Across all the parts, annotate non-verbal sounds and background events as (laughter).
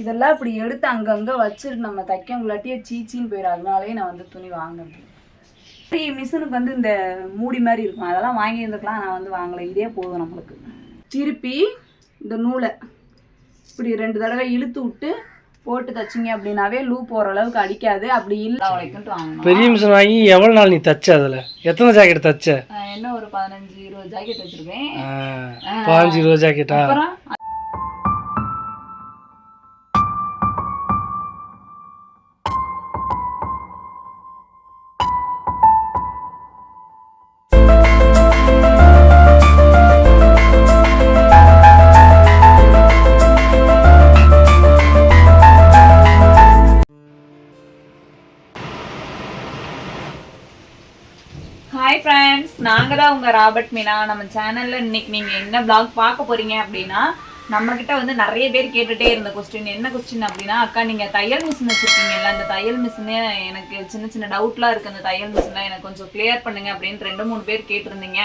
இதெல்லாம் இப்படி எடுத்து அங்கங்கே வச்சுட்டு நம்ம தைக்கங்குள்ளாட்டியே சீச்சின்னு போயிடும் அதனாலே நான் வந்து துணி பெரிய மிஷினுக்கு வந்து இந்த மூடி மாதிரி இருக்கும். அதெல்லாம் வாங்கி இருந்துக்கலாம் நான் வந்து வாங்கலை. இதே போதும் நம்மளுக்கு. திருப்பி இந்த நூலை இப்படி ரெண்டு தடவை இழுத்து விட்டு போட்டு தைச்சிங்க அப்படின்னாவே லூ போகிற அளவுக்கு அடிக்காது. அப்படி இல்லை. வரைக்கும் வாங்கணும். பெரிய மிஷின் வாங்கி எவ்வளோ நாள் நீ தச்ச அதில்? எத்தனை ஜாக்கெட் தச்ச? நான் என்ன ஒரு பதினஞ்சு இருபது ஜாக்கெட் வச்சிருக்கேன். பாஞ்சு இருபது ஜாக்கெட்டா ஹாய் ஃப்ரெண்ட்ஸ் நாங்கள் தான் உங்கள் ராபர்ட் மீனா. நம்ம சேனலில் இன்னைக்கு நீங்கள் என்ன பிளாக் பார்க்க போறீங்க அப்படின்னா நம்மக்கிட்ட வந்து நிறைய பேர் கேட்டுகிட்டே இருந்த கொஸ்டின் என்ன கொஸ்டின் அப்படின்னா அக்கா நீங்கள் தையல் மிஷின் வச்சுருக்கீங்கல்ல அந்த தையல் மிஷினு எனக்கு சின்ன சின்ன டவுட்லாம் இருக்குது அந்த தையல் மிஷினில் எனக்கு கொஞ்சம் கிளியர் பண்ணுங்க அப்படின்னு ரெண்டு மூணு பேர் கேட்டிருந்தீங்க.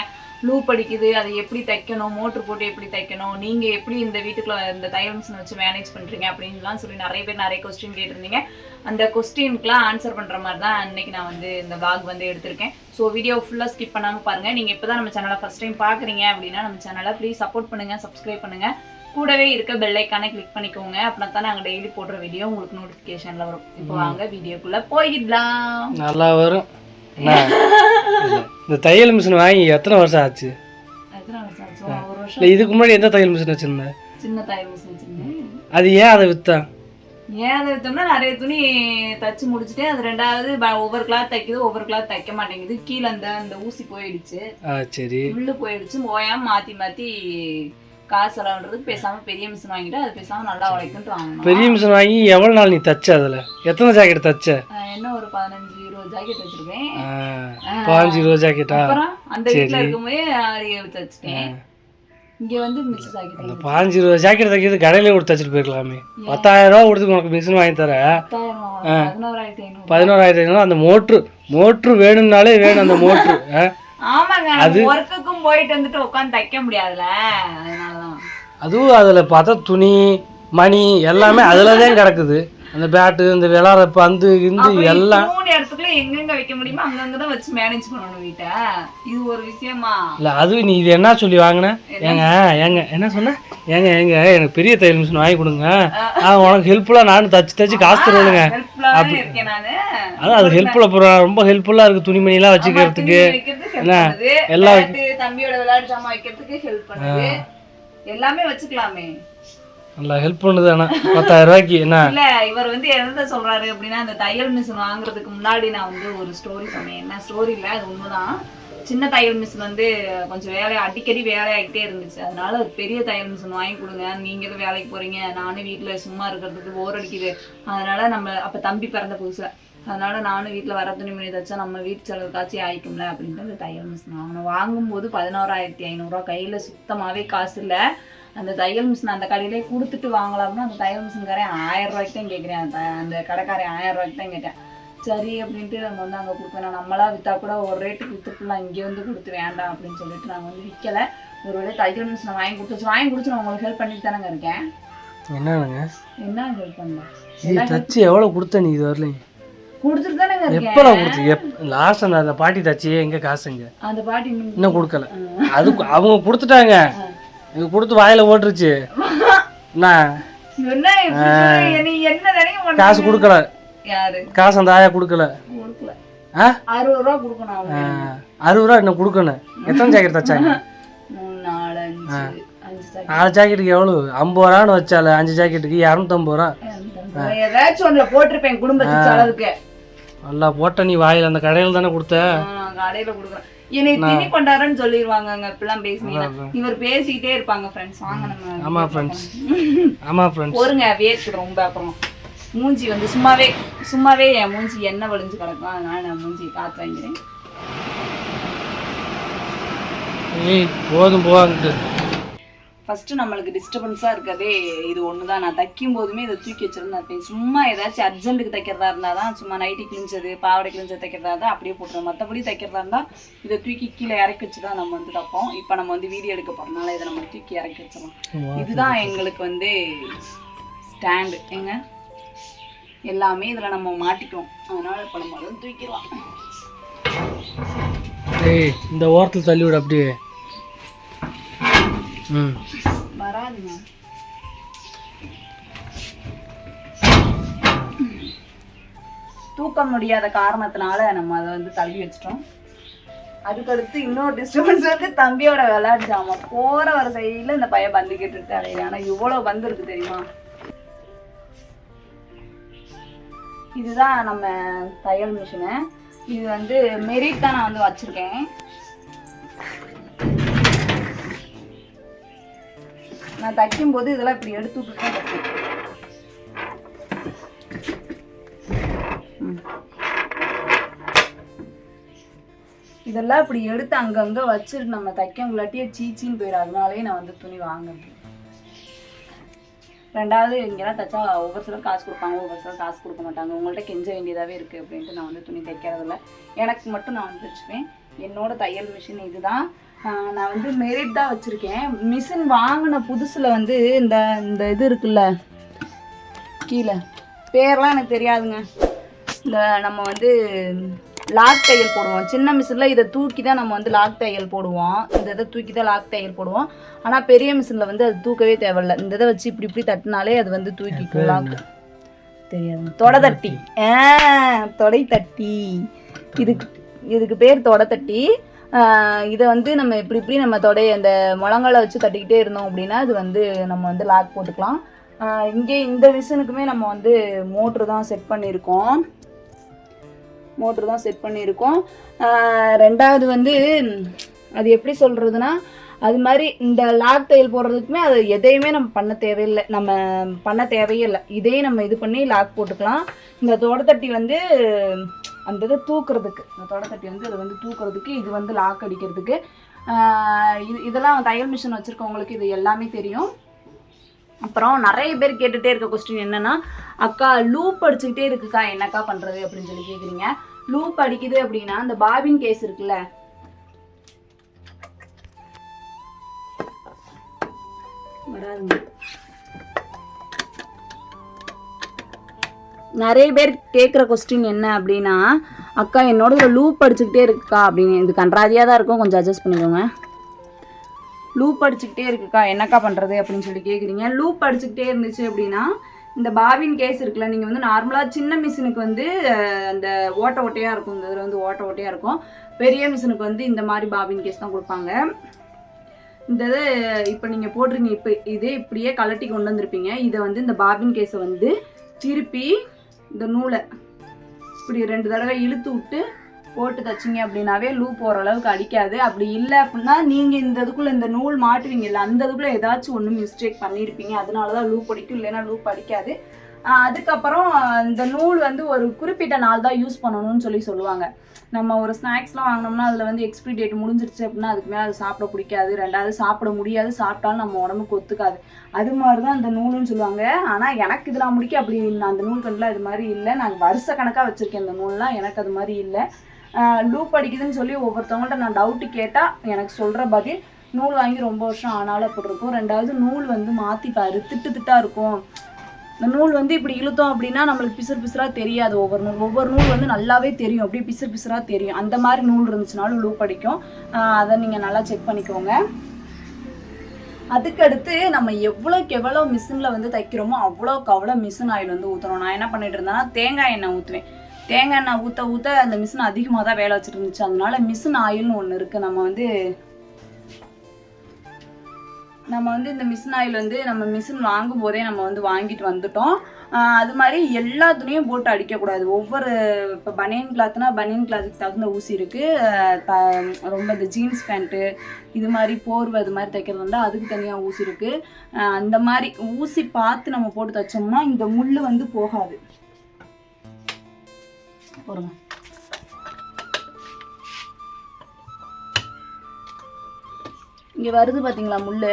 லூப் அடிக்குது அதை எப்படி தைக்கணும் மோட்ரு போட்டு எப்படி தைக்கணும் நீங்கள் எப்படி இந்த வீட்டுக்குள்ள இந்த தையல் மிஷின் வச்சு மேனேஜ் பண்ணுறீங்க அப்படின்லாம் சொல்லி நிறைய பேர் நிறைய கொஸ்டின் கேட்டிருந்தீங்க. அந்த கொஸ்டினுக்குலாம் ஆன்சர் பண்ணுற மாதிரி தான் இன்னைக்கு நான் வந்து இந்த vlog வந்து எடுத்திருக்கேன். ஸோ வீடியோ ஃபுல்லாக ஸ்கிப் பண்ணாமல் பாருங்கள் நீங்கள் இப்போ தான் நம்ம சேனலை ஃபஸ்ட் டைம் பார்க்குறீங்க அப்படின்னா நம்ம சேனலை ப்ளீஸ் சப்போர்ட் பண்ணுங்கள் சப்ஸ்கிரைப் பண்ணுங்கள் கூடவே இருக்க பெல் ஐக்கானை கிளிக் பண்ணிக்கோங்க. அப்படின்னா தான் நாங்கள் டெய்லி போடுற வீடியோ உங்களுக்கு நோட்டிஃபிகேஷனில் வரும். இப்போ வாங்க வீடியோக்குள்ளே போயிடலாம். நல்லா வரும். (laughs) இந்த தையல் மிஷின் வாங்கி எத்தனை வருஷம் ஆச்சு? இல்லை இதுக்கு முன்னாடி எந்த தையல் மிஷின் வச்சிருந்தேன் சின்ன தையல் மிஷின் வச்சுருந்தேன். அது ஏன் அதை வித்தான் ஏன் அதை வித்தோம்னா நிறைய துணி தச்சு முடிச்சுட்டு அது ரெண்டாவது ஒவ்வொரு கிளாத் தைக்குது ஒவ்வொரு கிளாத் தைக்க மாட்டேங்குது. கீழே அந்த அந்த ஊசி போயிடுச்சு. ஆ சரி. உள்ளு போயிடுச்சு. ஓயாம மாத்தி மாத்தி காசு செலவுன்றதுக்கு பேசாம பெரிய மிஷின் வாங்கிட்டு அது பேசாம நல்லா உழைக்குன்ட்டு வாங்கணும் பெரிய மிஷின் வாங்கி எவ்வளோ நாள் நீ தச்ச அதில்? எத்தனை ஜாக்கெட் தச்ச? என்ன ஒரு பதினஞ்சு ஜாக்கெட் வச்சிருக்கேன். ஆ, பாஞ்சு இருபது ஜாக்கெட்டா அந்த வீட்டுல இருக்கும்போதே தச்சுட்டேன் இங்க வந்து அந்த ஜாக்கெட் பாஞ்சு இருபது ஜாக்கெட் தைக்கிறது கடையிலே கொடுத்து தச்சுட்டு போயிருக்கலாமே. பத்தாயிரம் ரூபா கொடுத்து உனக்கு மிஷின் வாங்கி தர. பதினோராயிரத்தி ஐநூறு அந்த மோட்ரு மோட்ரு வேணும்னாலே வேணும் அந்த மோட்ரு. ஆமாங்க ஒர்க்குக்கும் போயிட்டு வந்துட்டு உட்காந்து தைக்க முடியாதுல அதனாலதான். அதுவும் அதில் பார்த்தா துணி மணி எல்லாமே அதில் தான் கிடக்குது. அந்த பேட்டு இந்த விளாட பந்து இந்து எல்லாம் எங்கெங்க வைக்க முடியுமோ அங்கங்க தான் வச்சு மேனேஜ் பண்ணணும் வீட்டை. இது ஒரு விஷயமா? இல்லை அதுவும் நீ இது என்ன சொல்லி வாங்கின? ஏங்க ஏங்க என்ன சொன்ன? ஏங்க ஏங்க எனக்கு பெரிய தையல் மிஷின் வாங்கி கொடுங்க. உனக்கு ஹெல்ப்ஃபுல்லாக நானும் தச்சு தச்சு காசு தருவேனுங்க. அதான் அது ஹெல்ப்ஃபுல்லாக போகிறோம் ரொம்ப ஹெல்ப்ஃபுல்லாக இருக்குது துணிமணிலாம் வச்சுக்கிறதுக்கு. துணி வைக்கிறதுக்கு help பண்ணுது. எல்லாம் தம்பியோட விளையாட்டு ஜாமான் வைக்கிறதுக்கு ஹெல்ப் பண்ணுது. எல்லாமே வச்சுக்கலாமே. நல்லா ஹெல்ப் பண்ணுது ஆனால் பத்தாயிரம் ரூபாய்க்கு என்ன? இல்ல இவர் வந்து எந்த சொல்றாரு அப்படின்னா அந்த தையல் மிஷின் வாங்குறதுக்கு முன்னாடி நான் வந்து ஒரு ஸ்டோரி சொன்னேன். என்ன ஸ்டோரி இல்ல அது உண்மைதான். சின்ன தையல் மிஷின் வந்து கொஞ்சம் வேலை அடிக்கடி வேலையாகிட்டே இருந்துச்சு. அதனால ஒரு பெரிய தையல் மிஷின் வாங்கி கொடுங்க. நீங்க வேலைக்கு போறீங்க? நானும் வீட்டுல சும்மா இருக்கிறதுக்கு போர் அடிக்குது. அதனால நம்ம அப்ப தம்பி பிறந்த புதுசுல. அதனால நானும் வீட்டில் வர துணிமணி தைச்சா நம்ம வீட்டு செலவுக்காச்சும் ஆயிக்கும்ல அப்படின்ட்டு அந்த தையல் மிஷின் வாங்கினோம். வாங்கும்போது பதினோராயிரத்தி ஐநூறுரூவா கையில் சுத்தமாகவே காசு இல்லை. அந்த தையல் மிஷின் அந்த கடையிலே கொடுத்துட்டு வாங்கலாம்னா அந்த தையல் மிஷின்காரன் ஆயிரம் ரூபாய்க்கு தான் கேட்குறேன். அந்த அந்த கடைக்காரன் ஆயிரம் ரூபாய்க்கு தான் கேட்டேன். சரி அப்படின்ட்டு நம்ம வந்து அங்கே கொடுப்பேன் நம்மளா விற்றா கூட ஒரு ரேட்டுக்கு விற்றுக்கலாம் இங்கே வந்து கொடுத்து வேண்டாம் அப்படின்னு சொல்லிட்டு நாங்கள் வந்து விற்கலை ஒரு வேளை தையல் மிஷினை வாங்கி கொடுத்துச்சு வாங்கி கொடுத்து நான் உங்களுக்கு ஹெல்ப் பண்ணிட்டு தானேங்க இருக்கேன். என்னங்க? என்ன ஹெல்ப் பண்ணல இது தச்சு எவ்வளோ கொடுத்த நீ இது வரலையும் கொடுத்துட்டு தானேங்க கொடுத்து? எப் லாஸ்ட் அந்த பாட்டி தச்சு எங்கே காசுங்க? அந்த பாட்டி இன்னும் இன்னும் கொடுக்கல. அது அவங்க கொடுத்துட்டாங்க. இது கொடுத்து வாயில போட்டுருச்சு என்ன? காசு கொடுக்கல. காசு அந்த ஆயா கொடுக்கல. அறுபது ரூபா கொடுக்கணும் அறுபது ரூபா இன்னும் கொடுக்கணும். எத்தனை ஜாக்கெட் தச்சாங்க? நாலு ஜாக்கெட்டுக்கு எவ்வளோ ஐம்பது ரூபான்னு வச்சால அஞ்சு ஜாக்கெட்டுக்கு இரநூத்தம்பது ரூபா. ஏதாச்சும் போட்டிருப்பேன் குடும்பத்து செலவுக்கு நல்லா போட்ட நீ வாயில் அந்த கடையில் தானே கொடுத்த? கடையில கொடுக்குறேன் என்னை திணி கொண்டாரன்னு சொல்லிடுவாங்க அங்க இப்பெல்லாம் பேசுனீங்கன்னா இவர் பேசிக்கிட்டே இருப்பாங்க ஃப்ரெண்ட்ஸ் வாங்க நம்ம ஆமாம் ஃப்ரெண்ட்ஸ் ஆமாம் ஃப்ரெண்ட்ஸ் பொறுங்க வேர்க்குது ரொம்ப அப்புறம். மூஞ்சி வந்து சும்மாவே சும்மாவே என் மூஞ்சி எண்ணெய் வழிஞ்சு கிடக்கும். அதனால நான் மூஞ்சி காத்து வாங்கிறேன் ஏய் போதும் போவாங்கிட்டு ஃபஸ்ட்டு நம்மளுக்கு டிஸ்டர்பன்ஸாக இருக்கதே இது ஒன்று தான் நான் தைக்கும் போதுமே இதை தூக்கி வச்சிருந்தேன். சும்மா ஏதாச்சும் அர்ஜென்ட்டுக்கு தைக்கிறதா இருந்தால் தான் சும்மா நைட்டி கிழிஞ்சது பாவாடை கிழிஞ்சது தைக்கிறதா இருந்தால் அப்படியே போட்டுருவோம் மற்றபடி தைக்கிறதா இருந்தால் இதை தூக்கி கீழே இறக்கி வச்சு தான் நம்ம வந்து தைப்போம். இப்போ நம்ம வந்து வீடியோ எடுக்க போகிறதுனால இதை நம்ம தூக்கி இறக்கி வச்சிடலாம். இதுதான் எங்களுக்கு வந்து ஸ்டாண்டு எங்க எல்லாமே இதில் நம்ம மாட்டிக்குவோம். அதனால இப்போ நம்ம தூக்கிடலாம். இந்த ஓரத்தில் தள்ளி விடு அப்படியே. வராதுங்க. தூக்க முடியாத காரணத்தினால நம்ம அதை வந்து தள்ளி வச்சிட்டோம். அதுக்கடுத்து இன்னொரு டிஸ்டர்பன்ஸ் வந்து தம்பியோட விளையாட்டு ஜாமான். போற வர சைடில் இந்த பையன் பந்து கேட்டுட்டு அலையில ஆனால் இவ்வளோ பந்து இருக்கு தெரியுமா? இதுதான் நம்ம தையல் மிஷினு இது வந்து மெரிட் தான் நான் வந்து வச்சிருக்கேன். நான் தைக்கும் போது இதெல்லாம் இப்படி எடுத்து விட்டுட்டு தான் ம். இதெல்லாம் இப்படி எடுத்து அங்கங்கே வச்சுட்டு நம்ம தைக்கங்களாட்டியே சீச்சின்னு போயிடும் அதனாலே நான் வந்து துணி வாங்குறேன். ரெண்டாவது இங்கெல்லாம் தைச்சா ஒவ்வொரு சிலர் காசு கொடுப்பாங்க ஒவ்வொரு சிலர் காசு கொடுக்க மாட்டாங்க. உங்கள்கிட்ட கெஞ்ச வேண்டியதாகவே இருக்குது அப்படின்ட்டு நான் வந்து துணி தைக்கிறதில்ல. எனக்கு மட்டும் நான் வந்து வச்சுப்பேன். என்னோட தையல் மிஷின் இதுதான். நான் வந்து மெரிட் தான் வச்சுருக்கேன். மிஷின் வாங்கின புதுசில் வந்து இந்த இந்த இது இருக்குல்ல கீழே. பேர்லாம் எனக்கு தெரியாதுங்க. இந்த நம்ம வந்து லாக் தையல் போடுவோம். சின்ன மிஷினில் இதை தூக்கி தான் நம்ம வந்து லாக் தையல் போடுவோம். இந்த இதை தூக்கி தான் லாக் தையல் போடுவோம். ஆனால் பெரிய மிஷினில் வந்து அது தூக்கவே தேவையில்ல. இந்த இதை வச்சு இப்படி இப்படி தட்டினாலே அது வந்து தூக்கிக்கும் லாக் தெரியாது. தொடை தட்டி. ஆ தொடை தட்டி. இதுக்கு இதுக்கு பேர் தொடை தட்டி. இதை வந்து நம்ம இப்படி இப்படி நம்ம தொடைய அந்த முழங்கால வச்சு தட்டிக்கிட்டே இருந்தோம் அப்படின்னா அது வந்து நம்ம வந்து லாக் போட்டுக்கலாம். இங்கே இந்த மிஷினுக்குமே நம்ம வந்து மோட்ரு தான் செட் பண்ணியிருக்கோம். மோட்ரு தான் செட் பண்ணியிருக்கோம். ரெண்டாவது வந்து அது எப்படி சொல்கிறதுனா அது மாதிரி இந்த லாக் தையல் போடுறதுக்குமே அது எதையுமே நம்ம பண்ண தேவையில்லை. நம்ம பண்ண தேவையே இல்லை. இதையே நம்ம இது பண்ணி லாக் போட்டுக்கலாம். இந்த தோடத்தட்டி வந்து அந்த இதை தூக்குறதுக்கு. இந்த தொடக்கட்டி வந்து அதை வந்து தூக்குறதுக்கு இது வந்து லாக் அடிக்கிறதுக்கு. இது இதெல்லாம் தையல் மிஷின் வச்சுருக்கவங்களுக்கு இது எல்லாமே தெரியும். அப்புறம் நிறைய பேர் கேட்டுகிட்டே இருக்க கொஸ்டின் என்னென்னா அக்கா லூப் அடிச்சுக்கிட்டே இருக்குக்கா என்னக்கா பண்ணுறது அப்படின்னு சொல்லி கேட்குறீங்க லூப் அடிக்குது அப்படின்னா அந்த பாபின் கேஸ் இருக்குல்ல. வராதுங்க. நிறைய பேர் கேட்குற கொஸ்டின் என்ன அப்படின்னா அக்கா என்னோட ஒரு லூப் அடிச்சுக்கிட்டே இருக்கா? அப்படின்னு. இது கன்றாதியாக தான் இருக்கும். கொஞ்சம் அட்ஜஸ்ட் பண்ணிக்கோங்க. லூப் அடிச்சுக்கிட்டே இருக்குக்கா. என்னக்கா பண்ணுறது அப்படின்னு சொல்லி கேட்குறீங்க லூப் அடிச்சுக்கிட்டே இருந்துச்சு அப்படின்னா இந்த பாபின் கேஸ் இருக்குல்ல நீங்கள் வந்து நார்மலாக சின்ன மிஷினுக்கு வந்து அந்த ஓட்டை ஓட்டையாக இருக்கும். இந்த இதில் வந்து ஓட்டை ஓட்டையாக இருக்கும். பெரிய மிஷினுக்கு வந்து இந்த மாதிரி பாபின் கேஸ் தான் கொடுப்பாங்க. இந்த இது இப்போ நீங்கள் போட்டிருக்கீங்க. இப்போ இதே இப்படியே கலட்டி கொண்டு வந்திருப்பீங்க. இதை வந்து இந்த பாபின் கேஸை வந்து திருப்பி இந்த நூலை. இப்படி ரெண்டு தடவை இழுத்து விட்டு போட்டு தச்சிங்க அப்படின்னாவே லூப் அளவுக்கு அடிக்காது. அப்படி இல்லை அப்படின்னா நீங்கள் இந்த இதுக்குள்ளே இந்த நூல் மாட்டுவீங்கல்ல அந்த இதுக்குள்ளே ஏதாச்சும் ஒன்று மிஸ்டேக் பண்ணியிருப்பீங்க அதனால தான் லூப் அடிக்கும் இல்லைன்னா லூப் அடிக்காது. அதுக்கப்புறம் இந்த நூல் வந்து ஒரு குறிப்பிட்ட நாள் தான் யூஸ் பண்ணணும்னு சொல்லி சொல்லுவாங்க. நம்ம ஒரு ஸ்நாக்ஸ்லாம் வாங்கினோம்னா அதில் வந்து எக்ஸ்பிரி டேட் முடிஞ்சிருச்சு அப்படின்னா அதுக்கு மேலே அது சாப்பிட பிடிக்காது. ரெண்டாவது சாப்பிட முடியாது. சாப்பிட்டாலும் நம்ம உடம்புக்கு ஒத்துக்காது. அது மாதிரி தான் அந்த நூலுன்னு சொல்லுவாங்க. ஆனால் எனக்கு இதெல்லாம் முடிக்க அப்படி இல்லை அந்த நூல் கண்டில் அது மாதிரி இல்லை. நாங்கள் வருஷ கணக்காக வச்சுருக்கேன் இந்த நூல்லாம். எனக்கு அது மாதிரி இல்லை. லூப் அடிக்குதுன்னு சொல்லி ஒவ்வொருத்தவங்கள்ட்ட நான் டவுட்டு கேட்டால் எனக்கு சொல்கிற பதில் நூல் வாங்கி ரொம்ப வருஷம் ஆனாலும் அப்படி இருக்கும். ரெண்டாவது நூல் வந்து மாற்றி பாரு. திட்டு திட்டாக இருக்கும். இந்த நூல் வந்து இப்படி இழுத்தோம் அப்படின்னா நம்மளுக்கு பிசுறு பிசுறாக தெரியாது ஒவ்வொரு நூல். ஒவ்வொரு நூல் வந்து நல்லாவே தெரியும். அப்படியே பிசுறு பிசுறாக தெரியும். அந்த மாதிரி நூல் இருந்துச்சுனாலும் லூப் அடிக்கும் அதை நீங்கள் நல்லா செக் பண்ணிக்கோங்க. அதுக்கடுத்து நம்ம எவ்வளோக்கு எவ்வளோ மிஷினில் வந்து தைக்கிறோமோ அவ்வளோக்கு அவ்வளோ மிஷின் ஆயில் வந்து ஊற்றணும் நான் என்ன பண்ணிட்டு இருந்தேன்னா தேங்காய் எண்ணெய் ஊற்றுவேன் தேங்காய் எண்ணெய் ஊற்ற ஊற்ற அந்த மிஷின் அதிகமாக தான் வேலை வச்சுட்டு இருந்துச்சு. அதனால மிஷின் ஆயில்னு ஒன்று இருக்குது நம்ம வந்து நம்ம வந்து இந்த மிஷின் ஆயில் வந்து நம்ம மிஷின் வாங்கும் போதே நம்ம வந்து வாங்கிட்டு வந்துட்டோம். அது மாதிரி எல்லா துணியும் போட்டு அடிக்கக்கூடாது. ஒவ்வொரு இப்போ பனியன் கிளாத்னா பனியன் கிளாத்துக்கு தகுந்த ஊசி இருக்குது ரொம்ப இந்த ஜீன்ஸ் பேண்ட்டு இது மாதிரி போர்வை இது மாதிரி தைக்கிறது வந்து அதுக்கு தனியாக ஊசி இருக்குது அந்த மாதிரி ஊசி பார்த்து நம்ம போட்டு தைச்சோம்னா இந்த முள் வந்து போகாது. போடுங்க. இங்கே வருது பார்த்தீங்களா முள்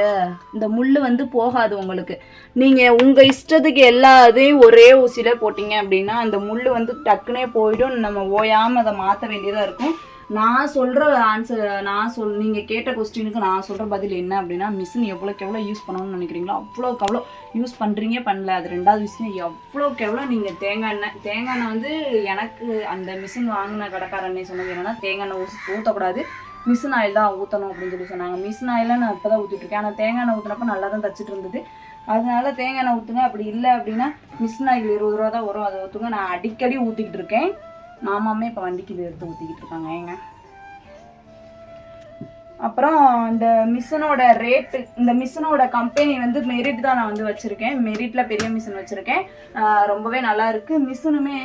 இந்த முள் வந்து போகாது உங்களுக்கு. நீங்கள் உங்கள் இஷ்டத்துக்கு எல்லா இதையும் ஒரே ஊசியில் போட்டிங்க அப்படின்னா அந்த முள் வந்து டக்குனே போயிடும். நம்ம ஓயாமல் அதை மாற்ற வேண்டியதாக இருக்கும். நான் சொல்கிற ஆன்சர் நான் சொல் நீங்கள் கேட்ட கொஸ்டினுக்கு நான் சொல்கிற பதில் என்ன அப்படின்னா மிஷின் எவ்வளோக்கு எவ்வளோ யூஸ் பண்ணணும்னு நினைக்கிறீங்களோ அவ்வளோக்கு அவ்வளோ யூஸ் பண்ணுறீங்க பண்ணல. அது ரெண்டாவது விஷயம். எவ்வளோக்கு எவ்வளோ நீங்கள் தேங்காய் எண்ணெய் தேங்காய் எண்ணெய் வந்து எனக்கு அந்த மிஷின் வாங்கின கடைக்காரன்னே சொன்னது என்னென்னா தேங்காய் எண்ணெய் ஊசி ஊற்றக்கூடாது மிஷின் ஆயில் தான் ஊற்றணும் அப்படின்னு சொல்லி சொன்னாங்க. மிஷின் ஆயிலாக நான் இப்போ தான் ஊற்றிட்டுருக்கேன் ஆனால் தேங்காய் எண்ணெய் ஊற்றினப்ப நல்லா தான் தச்சிட்டு இருந்தது. அதனால தேங்காய் எண்ணெய் ஊற்றுங்க அப்படி இல்லை அப்படின்னா மிஷின் ஆயில் இருபது ரூபா தான் வரும். அதை ஊற்றுங்க நான் அடிக்கடி ஊற்றிக்கிட்டு இருக்கேன். மாமாமே இப்போ வண்டிக்கு இது எடுத்து ஊற்றிக்கிட்டு இருக்காங்க. ஏங்க? அப்புறம் இந்த மிஷினோட ரேட்டு இந்த மிஷினோட கம்பெனி வந்து மெரிட் தான் நான் வந்து வச்சுருக்கேன். மெரிட்டில் பெரிய மிஷின் வச்சுருக்கேன். ரொம்பவே நல்லா இருக்குது மிஷினுமே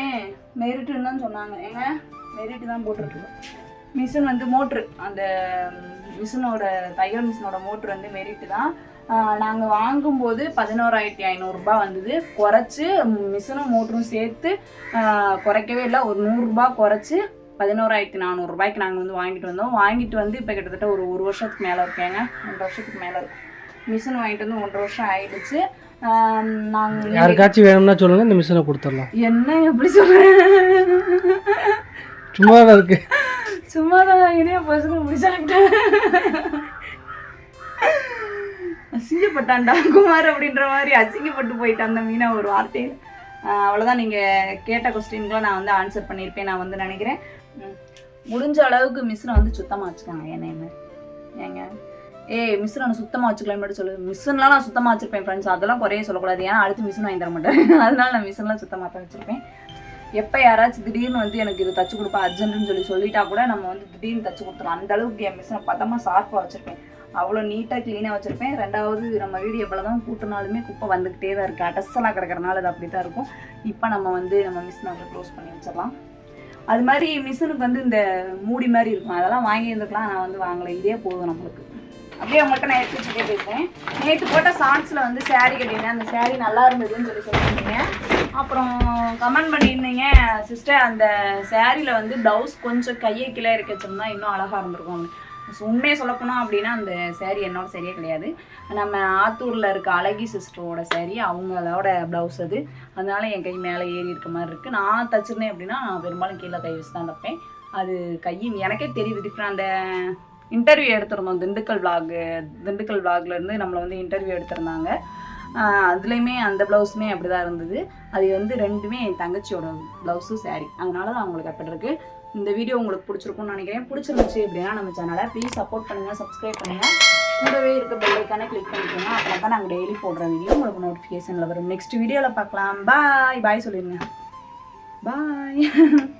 மெரிட்டுன்னு தான் சொன்னாங்க. ஏங்க? மெரிட் தான் போட்டிருக்கு. மிஷின் வந்து மோட்ரு. அந்த மிஷினோட தையல் மிஷினோட மோட்ரு வந்து மெரிட்டு தான் நாங்கள் வாங்கும்போது பதினோராயிரத்தி ஐநூறுரூபா வந்தது. குறைச்சி மிஷினும் மோட்டரும் சேர்த்து குறைக்கவே இல்லை. ஒரு நூறுரூபா குறைச்சி பதினோராயிரத்தி நானூறுரூபாய்க்கு நாங்கள் வந்து வாங்கிட்டு வந்தோம். வாங்கிட்டு வந்து இப்போ கிட்டத்தட்ட ஒரு ஒரு வருஷத்துக்கு மேலே இருக்கேங்க. ஒன்றரை வருஷத்துக்கு மேலே இருக்கும் மிஷின் வாங்கிட்டு வந்து ஒன்றரை வருஷம் ஆயிடுச்சு. நாங்கள் யாருக்காச்சும் வேணும்னா சொல்லுங்க இந்த மிஷினை கொடுத்துடலாம். என்ன எப்படி சொல்கிறேன் சும்மா இருக்கு. சும்மா தான் இணைய பசங்க முடிச்சாக்கிட்டேன் அசிங்கப்பட்டான்டா குமார் அப்படின்ற மாதிரி அசிங்கப்பட்டு போயிட்டான் அந்த மீனா ஒரு வார்த்தையில். அவ்வளோதான் நீங்கள் கேட்ட கொஸ்டின்க்குலாம் நான் வந்து ஆன்சர் பண்ணியிருப்பேன் நான் வந்து நினைக்கிறேன். முடிஞ்ச அளவுக்கு மிஸ்ரை வந்து சுத்தமாக வச்சுக்காங்க என்னையுமே ஏங்க? ஏய் மிஸ்ரை நான் சுத்தமாக வச்சுக்கலாம் மட்டும் சொல்லு. மிஷின்லாம் நான் சுத்தமாக வச்சுருப்பேன் ஃப்ரெண்ட்ஸ் அதெல்லாம் குறைய சொல்லக்கூடாது. ஏன்னா அடுத்து மிஷின் வாங்கி தர மாட்டேன் (laughs) அதனால நான் மிஷின்லாம் சுத்தமாக தான் வச்சுருப்பேன். எப்போ யாராச்சும் திடீர்னு வந்து எனக்கு இது தச்சு கொடுப்பா அர்ஜென்ட்னு சொல்லி சொல்லிட்டா கூட நம்ம வந்து திடீர்னு தச்சு கொடுத்துரும் அந்த அளவுக்கு என் மிஷினை பத்தமாக ஷார்ப்பாக வச்சிருப்பேன். அவ்வளோ நீட்டாக க்ளீனாக வச்சுருப்பேன். ரெண்டாவது நம்ம வீடு எவ்வளோ தான் கூட்டினாலுமே குப்பை வந்துக்கிட்டே தான் இருக்குது அடசலாக கிடக்கிறனால அது அப்படி தான் இருக்கும். இப்போ நம்ம வந்து நம்ம மிஷினை வந்து க்ளோஸ் பண்ணி வச்சிடலாம். அது மாதிரி மிஷினுக்கு வந்து இந்த மூடி மாதிரி இருக்கும். அதெல்லாம் வாங்கி இருந்துக்கலாம் நான் வந்து வாங்கலை. இதே போதும் நம்மளுக்கு. அப்படியே உங்கள்கிட்ட நான் எடுத்து வச்சுட்டே பேசுகிறேன் நேற்று போட்ட சாங்ஸில் வந்து சாரீ கட்டினேன் அந்த சாரீ நல்லா இருந்ததுன்னு சொல்லி சொல்லியிருந்தீங்க. அப்புறம் கமெண்ட் பண்ணியிருந்தீங்க சிஸ்டர் அந்த சாரியில் வந்து ப்ளவுஸ் கொஞ்சம் கையை கீழே இருக்க வச்சிருந்தா இன்னும் அழகாக இருந்திருக்கும் உண்மையை சொல்லப்போனோம் அப்படின்னா அந்த சேரீ என்னோட சரியே கிடையாது. நம்ம ஆத்தூரில் இருக்க அழகி சிஸ்டரோட சேரீ அவங்களோட ப்ளவுஸ் அது. அதனால என் கை மேலே ஏறி இருக்க மாதிரி இருக்குது நான் தச்சிருந்தேன் அப்படின்னா நான் பெரும்பாலும் கீழே கை வச்சு தான் தைப்பேன். அது கையும் எனக்கே தெரியுது டிஃப்ரெண்ட் அந்த இன்டர்வியூ எடுத்திருந்தோம் திண்டுக்கல் vlog திண்டுக்கல் vlogல நம்மளை வந்து இன்டர்வியூ எடுத்திருந்தாங்க. அதுலேயுமே அந்த ப்ளவுஸுமே அப்படி தான் இருந்தது. அது வந்து ரெண்டுமே என் தங்கச்சியோட ப்ளவுஸும் சாரி அதனால தான் அவங்களுக்கு அப்படி இருக்கு. இந்த வீடியோ உங்களுக்கு பிடிச்சிருக்கும்னு நினைக்கிறேன். பிடிச்சிருந்துச்சு அப்படின்னா நம்ம சேனலை ப்ளீஸ் சப்போர்ட் பண்ணுங்கள் சப்ஸ்கிரைப் பண்ணுங்கள் கூடவே இருக்க பெல்லைக்கானே கிளிக் பண்ணிக்கோங்க. அப்புறம் தான் நாங்கள் டெய்லி போடுற வீடியோ உங்களுக்கு நோட்டிஃபிகேஷனில் வரும். நெக்ஸ்ட் வீடியோவில் பார்க்கலாம். பாய் பாய் சொல்லிடுங்க பாய்